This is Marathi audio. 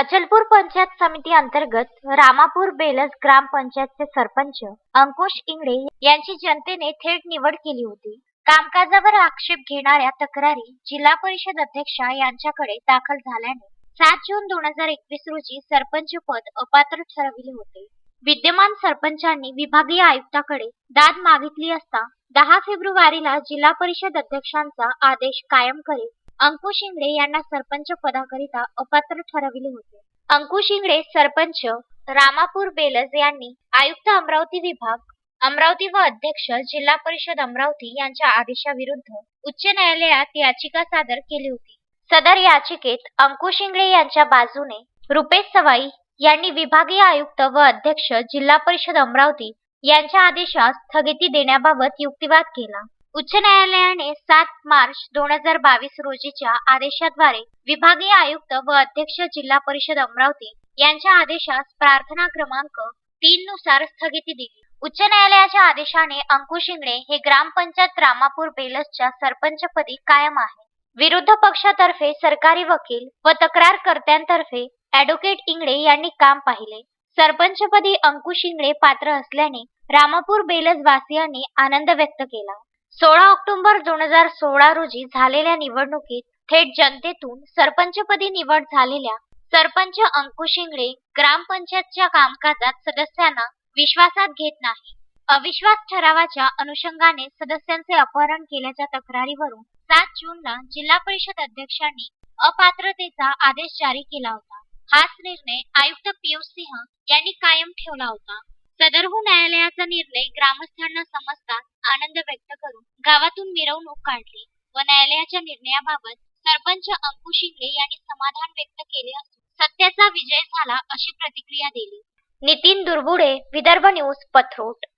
अचलपूर पंचायत समिती अंतर्गत रामापूर बेलस ग्रामपंचायतचे सरपंच अंकुश इंगळे यांची जनतेने थेट निवड केली होती. कामकाजावर आक्षेप घेणाऱ्या तक्रारी जिल्हा परिषद अध्यक्षा यांच्याकडे दाखल झाल्याने सात जून दोन हजार एकवीस रोजी सरपंच पद अपात्र ठरविले होते. विद्यमान सरपंचांनी विभागीय आयुक्ताकडे दाद मागितली असता दहा फेब्रुवारीला जिल्हा परिषद अध्यक्षांचा आदेश कायम करीत अंकुश इंगडे यांना सरपंच पदाकरिता अपात्र ठरविले होते. अंकुश इंगडे सरपंच रामापूर बेलज यांनी आयुक्त अमरावती विभाग अमरावती व अध्यक्ष जिल्हा परिषद अमरावती यांच्या आदेशाविरुद्ध उच्च न्यायालयात याचिका सादर केली होती. सदर याचिकेत अंकुश इंगळे यांच्या बाजूने रुपेश सवाई यांनी विभागीय आयुक्त व अध्यक्ष जिल्हा परिषद अमरावती यांच्या आदेशास स्थगिती देण्याबाबत युक्तिवाद केला. उच्च न्यायालयाने सात मार्च दोन हजार बावीस रोजीच्या आदेशाद्वारे विभागीय आयुक्त व अध्यक्ष जिल्हा परिषद अमरावती यांच्या आदेशास प्रार्थना क्रमांक तीन नुसार स्थगिती दिली. उच्च न्यायालयाच्या आदेशाने अंकुश इंगळे हे ग्रामपंचायत रामापूर बेलसच्या सरपंचपदी कायम आहे. विरुद्ध पक्षातर्फे सरकारी वकील व तक्रारकर्त्यांतर्फे ॲडव्होकेट इंगळे यांनी काम पाहिले. सरपंचपदी अंकुश इंगळे पात्र असल्याने रामापूर बेलस वासियांनी आनंद व्यक्त केला. सोळा ऑक्टोबर दोन हजार सोळा रोजी झालेल्या निवडणुकीत थेट जनतेतून सरपंचपदी निवड झालेल्या सरपंच अंकुश इंगळे ग्रामपंचायतच्या कामकाजात सदस्यांना विश्वासात घेत नाही. अविश्वास ठरावाच्या अनुषंगाने सदस्यांचे अपहरण केल्याच्या तक्रारीवरून सात जूनला जिल्हा परिषद अध्यक्षांनी अपात्रतेचा आदेश जारी केला होता. हाच निर्णय आयुक्त पियुष सिंह यांनी कायम ठेवला होता. सदरहून न्यायालयाचा निर्णय ग्रामस्थांना समजताच आनंद व्यक्त करून गावातून मिरवणूक काढली व न्यायालयाच्या निर्णयाबाबत सरपंच अंकुश इंगळे यांनी समाधान व्यक्त केले असून सत्याचा विजय झाला अशी प्रतिक्रिया दिली. नितीन दुर्बुडे विदर्भ न्यूज पथरोट.